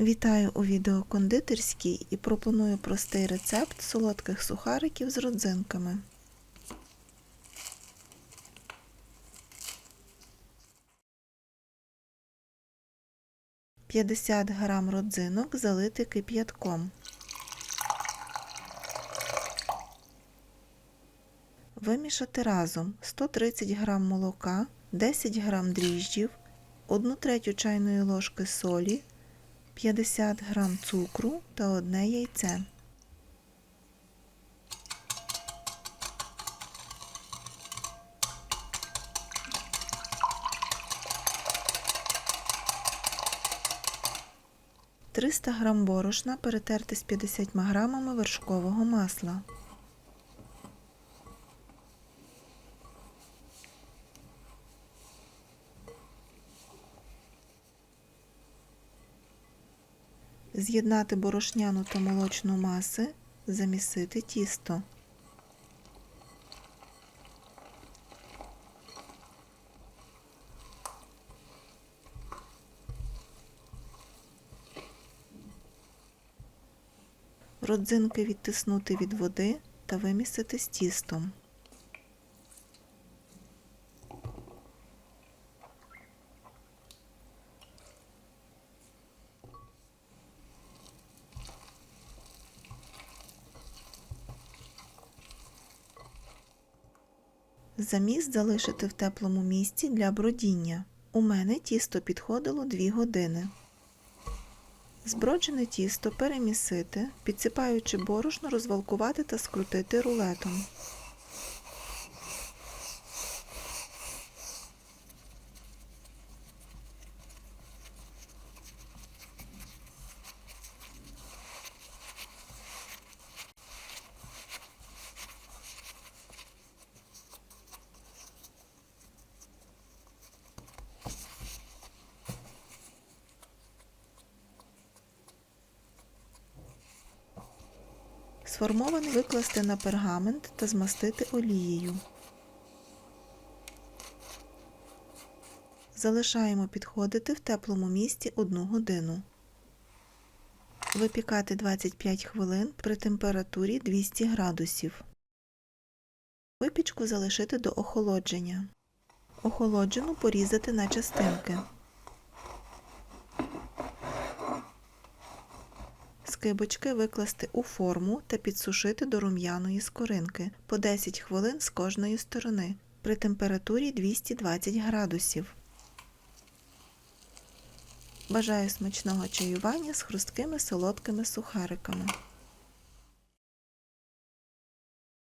Вітаю у відео кондитерській і пропоную простий рецепт солодких сухариків з родзинками. П'ятдесят грам родзинок залити кип'ятком. Вимішати разом 130 г молока, 10 г дріжджів, 1 третю чайної ложки солі, 50 г цукру та одне яйце. Триста грам борошна перетерти з 50 грамами вершкового масла. З'єднати борошняну та молочну маси, замісити тісто. Родзинки відтиснути від води та вимісити з тістом. Заміс залишити в теплому місці для бродіння. У мене тісто підходило 2 години. Зброджене тісто перемісити, підсипаючи борошно, розвалкувати та скрутити рулетом. Сформований викласти на пергамент та змастити олією. Залишаємо підходити в теплому місці 1 годину. Випікати 25 хвилин при температурі 200 градусів. Випічку залишити до охолодження. Охолоджену порізати на частинки. Скибочки викласти у форму та підсушити до рум'яної скоринки по 10 хвилин з кожної сторони при температурі 220 градусів. Бажаю смачного чаювання з хрусткими солодкими сухариками.